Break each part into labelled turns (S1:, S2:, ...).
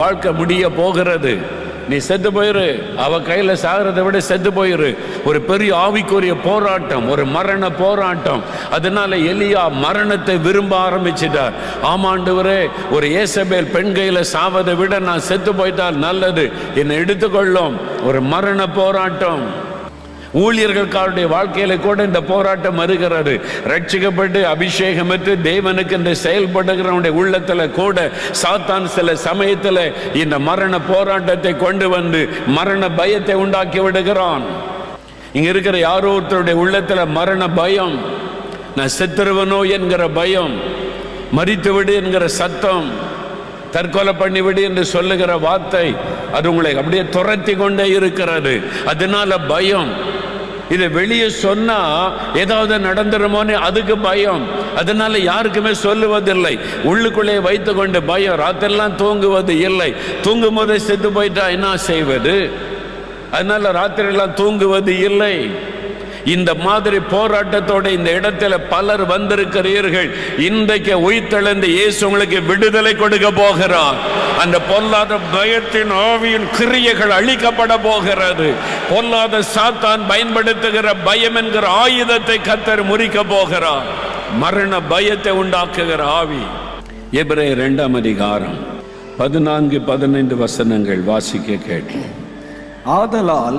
S1: வாழ்க்கை முடிய போகிறது. நீ செத்து போயிரு. அவ கையில் சாகிறதை விட செத்து போயிரு. ஒரு பெரிய ஆவிக்குரிய போராட்டம் ஒரு மரண போராட்டம். அதனால எலியா மரணத்தை விரும்ப ஆரம்பிச்சிட்டார். ஆமாண்டவரே ஒரு ஏசபேல் பெண் கையில் சாவதை விட நான் செத்து போயிட்டால் நல்லது. என்னை எடுத்துக்கொள்ளும். ஒரு மரண போராட்டம். ஊழியர்களுக்காருடைய வாழ்க்கையில கூட இந்த போராட்டம் வருகிறது. ரட்சிக்கப்பட்டு அபிஷேகம் பெற்று தேவனுக்கு இந்த செயல்படுகிறவனுடைய உள்ளத்துல கூட சாத்தான் சில சமயத்துல இந்த மரண போராட்டத்தை கொண்டு வந்து மரண பயத்தை உண்டாக்கி விடுகிறான். இங்க இருக்கிற யாரோ ஒருத்தருடைய உள்ளத்துல மரண பயம் நான் செத்துருவனோ என்கிற பயம் மறித்து விடு என்கிற சத்தம் தற்கொலை பண்ணிவிடு என்று சொல்லுகிற வார்த்தை அது உங்களை அப்படியே துரத்தி கொண்டே இருக்கிறது. அதனால பயம். இதை வெளியே சொன்னா ஏதாவது நடந்துருமோன்னு அதுக்கு பயம். அதனால யாருக்குமே சொல்லுவதில்லை. உள்ளுக்குள்ளே வைத்து கொண்டு பயம். ராத்திரெல்லாம் தூங்குவது இல்லை. தூங்கும் போதே செத்து போயிட்டா என்ன செய்வது? அதனால ராத்திரியெல்லாம் தூங்குவது இல்லை. இந்த மாதிரி போராட்டத்தோட இந்த இடத்துல பலர் வந்திருக்கிறீர்கள். இன்றைக்கு உயிர்த்தெழுந்த இயேசு உங்களுக்கு விடுதலை கொடுக்க போகிறார். அந்த பொல்லாத பயத்தின் ஆவியின் கிரியைகள் அழிக்கப்பட போகிறது. பொல்லாத சாத்தான் பயன்படுத்துகிற பயம் என்கிற ஆயுதத்தை கத்தர் முறிக்க போகிறார். மரண பயத்தை உண்டாக்குகிற ஆவி. எபிரே இரண்டாம் அதிகாரம் பதினான்கு பதினைந்து வசனங்கள் வாசிக்க கேட்டோம்
S2: ஆதலால்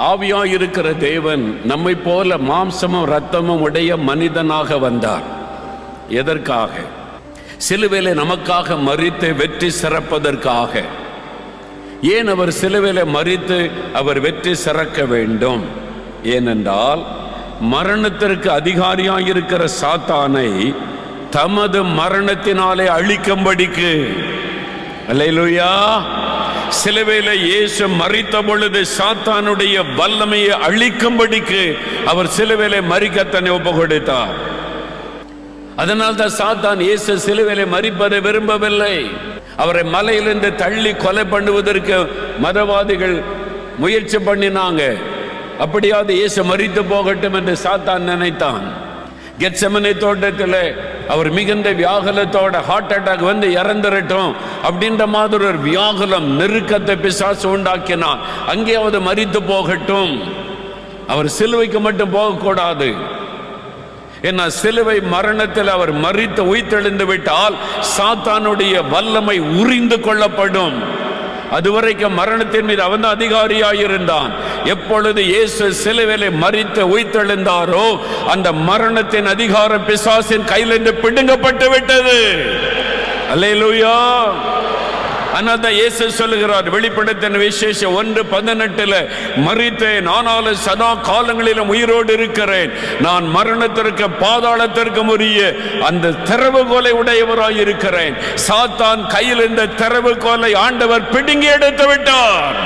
S1: ஆவியா இருக்கிற தேவன் நம்மை போல மாம்சமும் ரத்தமும் உடைய மனிதனாக வந்தார். எதற்காக? சிலுவையில நமக்காக மறித்து வெற்றி சிறப்பதற்காக. ஏன் அவர் சிலுவையில மறித்து அவர் வெற்றி சிறக்க வேண்டும்? ஏனென்றால் மரணத்திற்கு அதிகாரியாக இருக்கிற சாத்தானை தமது மரணத்தினாலே அழிக்கும்படிக்கு. அல்லையா சிலுவையில இயேசு மறித்த பொழுது சாத்தானுடைய வல்லமையை அழிக்கும்படிக்கு அவர் சிலுவையில மறிக்க தன்னை ஒப்பு கொடுத்தார் அதனால் தான் சாத்தான் இயேசு சிலுவையில மறிப்பதை விரும்பவில்லை. அவரை மலையிலிருந்து தள்ளி கொலை பண்ணுவதற்கு மதவாதிகள் முயற்சி பண்ணினாங்க. அப்படியாவது இயேசு மறித்து போகட்டும் என்று சாத்தான் நினைத்தான். கெட்சமனை தோட்டத்தில் அவர் மிகுந்த வியாகுலத்தோட ஹார்ட் அட்டாக் வந்து இறந்துரட்டும். அப்படின்ற மாதிரி ஒரு வியாகுலம் நெருக்கத்தை பிசாசு உண்டாக்கினான். அங்கேயாவது மறித்து போகட்டும். அவர் சிலுவைக்கு மட்டும் போகக்கூடாது. ஏன்னா சிலுவை மரணத்தில் அவர் மறித்து உயிர்த்தெழுந்து விட்டால் சாத்தானுடைய வல்லமை உறிந்து கொள்ளப்படும். அதுவரைக்கும் மரணத்தின் மீது அவன் தான் அதிகாரியாயிருந்தான். எப்பொழுது இயேசு சிலுவிலை மறித்து உயிர்த்தெழுந்தாரோ அந்த மரணத்தின் அதிகாரம் பிசாசின் கையிலிருந்து பிடுங்கப்பட்டு விட்டது. அல்லேலூயா. ஆனால் தான் இயேசு சொல்லுகிறார் வெளிப்படத்தின் விசேஷம் ஒன்று பதினெட்டுல மறித்தேன் ஆனாலும் சதா காலங்களிலும் உயிரோடு இருக்கிறேன். நான் மரணத்திற்கு பாதாளத்திற்கு உரிய அந்த திறவுகோலை உடையவராய் இருக்கிறேன். சாத்தான் கையில் இந்த திறவுகோலை ஆண்டவர் பிடுங்கி எடுத்து விட்டார்.